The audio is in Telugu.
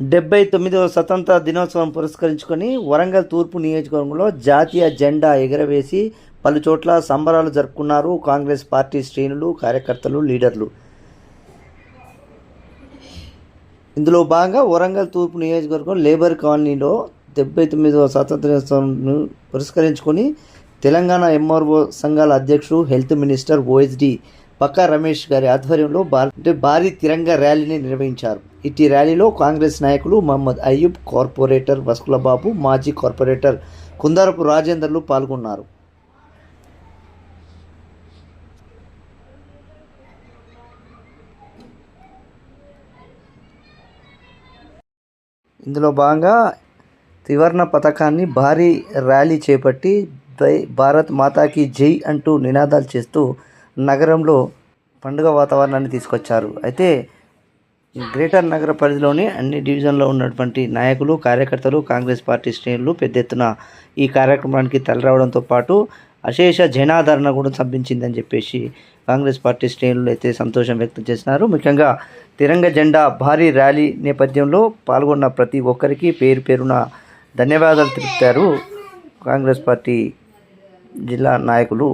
డెబ్బై తొమ్మిదవ స్వతంత్ర దినోత్సవం పురస్కరించుకొని వరంగల్ తూర్పు నియోజకవర్గంలో జాతీయ జెండా ఎగరవేసి పలు చోట్ల సంబరాలు జరుపుకున్నారు కాంగ్రెస్ పార్టీ శ్రేణులు కార్యకర్తలు లీడర్లు. ఇందులో భాగంగా వరంగల్ తూర్పు నియోజకవర్గం లేబర్ కాలనీలో డెబ్బై తొమ్మిదవ స్వాతంత్ర దినోత్సవం పురస్కరించుకొని తెలంగాణ ఎంఆర్ఓ సంఘాల అధ్యక్షుడు హెల్త్ మినిస్టర్ ఓఎస్డి పక్కా రమేష్ గారి ఆధ్వర్యంలో భార- భారీ తిరంగ ర్యాలీని నిర్వహించారు. ఇటీ ర్యాలీలో కాంగ్రెస్ నాయకులు మహమ్మద్ అయ్యూబ్ కార్పొరేటర్ వస్కులబాబు మాజీ కార్పొరేటర్ కుందారపు రాజేందర్లు పాల్గొన్నారు. ఇందులో భాగంగా త్రివర్ణ పథకాన్ని భారీ ర్యాలీ చేపట్టి భారత్ మాతాకి జై అంటూ నినాదాలు చేస్తూ నగరంలో పండుగ వాతావరణాన్ని తీసుకొచ్చారు. అయితే గ్రేటర్ నగర పరిధిలోని అన్ని డివిజన్లో ఉన్నటువంటి నాయకులు కార్యకర్తలు కాంగ్రెస్ పార్టీ శ్రేణులు పెద్ద ఎత్తున ఈ కార్యక్రమానికి తలరావడంతో పాటు అశేష జనాదరణ కూడా సంపించిందని చెప్పేసి కాంగ్రెస్ పార్టీ శ్రేణులు అయితే సంతోషం వ్యక్తం చేసినారు. ముఖ్యంగా తిరంగ జెండా భారీ ర్యాలీ నేపథ్యంలో పాల్గొన్న ప్రతి ఒక్కరికి పేరు పేరున ధన్యవాదాలు తెలుపుతారు కాంగ్రెస్ పార్టీ జిల్లా నాయకులు